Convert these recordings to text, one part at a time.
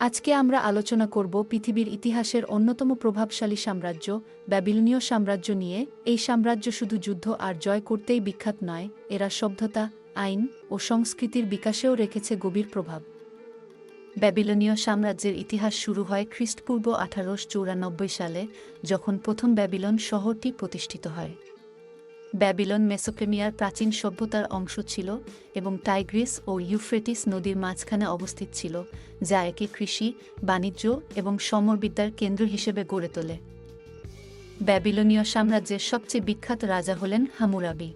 আজকে আমরা আলোচনা করব পৃথিবীর ইতিহাসের অন্যতম প্রভাবশালী সাম্রাজ্য, ব্যাবিলনীয় সাম্রাজ্য নিয়ে। এই সাম্রাজ্য শুধু যুদ্ধ আর জয় করতেই বিখ্যাত নয়, এরা সভ্যতা, আইন ও সংস্কৃতির বিকাশেও রেখেছে গভীর প্রভাব। ব্যাবিলনীয় সাম্রাজ্যের ইতিহাস শুরু হয় খ্রিস্টপূর্ব আঠারোশো সালে, যখন প্রথম ব্যাবিলন শহরটি প্রতিষ্ঠিত হয়। ব্যাবিলন মেসোপেমিয়ার প্রাচীন সভ্যতার অংশ ছিল এবং টাইগ্রিস ও ইউফ্রেটিস নদীর মাঝখানে অবস্থিত ছিল, যা একে কৃষি, বাণিজ্য এবং সমরবিদ্যার কেন্দ্র হিসেবে গড়ে তোলে। ব্যাবিলনীয় সাম্রাজ্যের সবচেয়ে বিখ্যাত রাজা হলেন হামুরাবি।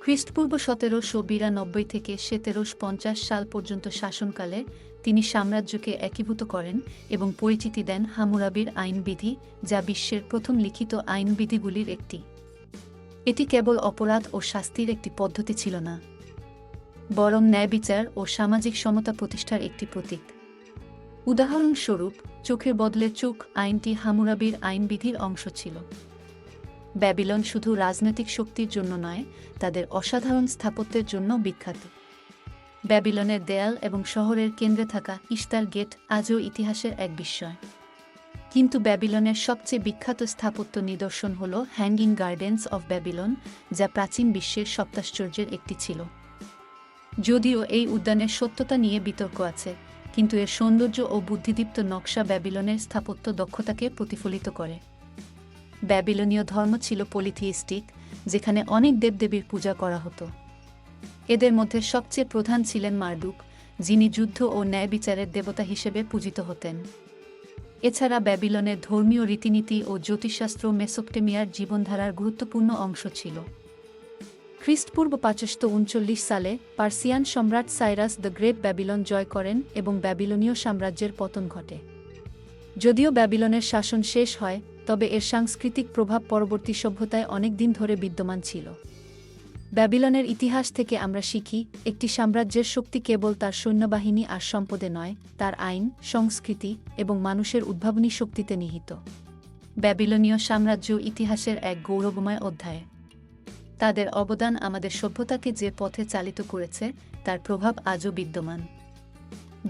খ্রিস্টপূর্ব সতেরোশো বিরানব্বই থেকে সতেরোশো পঞ্চাশ সাল পর্যন্ত শাসনকালে তিনি সাম্রাজ্যকে একীভূত করেন এবং পরিচিতি দেন হামুরাবির আইনবিধি, যা বিশ্বের প্রথম লিখিত আইনবিধিগুলির একটি। এটি কেবল অপরাধ ও শাস্তির একটি পদ্ধতি ছিল না, বরং ন্যায়বিচার ও সামাজিক সমতা প্রতিষ্ঠার একটি প্রতীক। উদাহরণস্বরূপ, চোখের বদলে চোখ আইনটি হামুরাবির আইনবিধির অংশ ছিল। ব্যাবিলন শুধু রাজনৈতিক শক্তির জন্য নয়, তাদের অসাধারণ স্থাপত্যের জন্য বিখ্যাত। ব্যাবিলনের দেয়াল এবং শহরের কেন্দ্রে থাকা ইস্তার গেট আজও ইতিহাসের এক বিস্ময়। কিন্তু ব্যাবিলনের সবচেয়ে বিখ্যাত স্থাপত্য নিদর্শন হল হ্যাঙ্গিং গার্ডেন্স অফ ব্যাবিলন, যা প্রাচীন বিশ্বের সপ্তাশ্চর্যের একটি ছিল। যদিও এই উদ্যানের সত্যতা নিয়ে বিতর্ক আছে, কিন্তু এর সৌন্দর্য ও বুদ্ধিদীপ্ত নকশা ব্যাবিলনের স্থাপত্য দক্ষতাকে প্রতিফলিত করে। ব্যাবিলনীয় ধর্ম ছিল পলিথিস্টিক, যেখানে অনেক দেবদেবীর পূজা করা হতো। এদের মধ্যে সবচেয়ে প্রধান ছিলেন মার্ডুক যিনি যুদ্ধ ও ন্যায় বিচারের দেবতা হিসেবে পূজিত হতেন। এছাড়া ব্যাবিলনের ধর্মীয় রীতিনীতি ও জ্যোতিষশাস্ত্র মেসোপটেমিয়ার জীবনধারার গুরুত্বপূর্ণ অংশ ছিল। খ্রিস্টপূর্ব পাঁচশত উনচল্লিশ সালে পার্সিয়ান সম্রাট সাইরাস দ্য গ্রেট ব্যাবিলন জয় করেন এবং ব্যাবিলনীয় সাম্রাজ্যের পতন ঘটে। যদিও ব্যাবিলনের শাসন শেষ হয়, তবে এর সাংস্কৃতিক প্রভাব পরবর্তী সভ্যতায় অনেক দিন ধরে বিদ্যমান ছিল। ব্যাবিলনের ইতিহাস থেকে আমরা শিখি, একটি সাম্রাজ্যের শক্তি কেবল তার সৈন্যবাহিনী আর সম্পদে নয়, তার আইন, সংস্কৃতি এবং মানুষের উদ্ভাবনী শক্তিতে নিহিত। ব্যাবিলনীয় সাম্রাজ্য ইতিহাসের এক গৌরবময় অধ্যায়। তাদের অবদান আমাদের সভ্যতাকে যে পথে চালিত করেছে, তার প্রভাব আজও বিদ্যমান।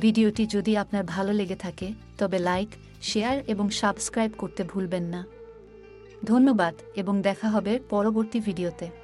ভিডিওটি যদি আপনার ভালো লেগে থাকে, তবে লাইক, শেয়ার এবং সাবস্ক্রাইব করতে ভুলবেন না। ধন্যবাদ এবং দেখা হবে পরবর্তী ভিডিওতে।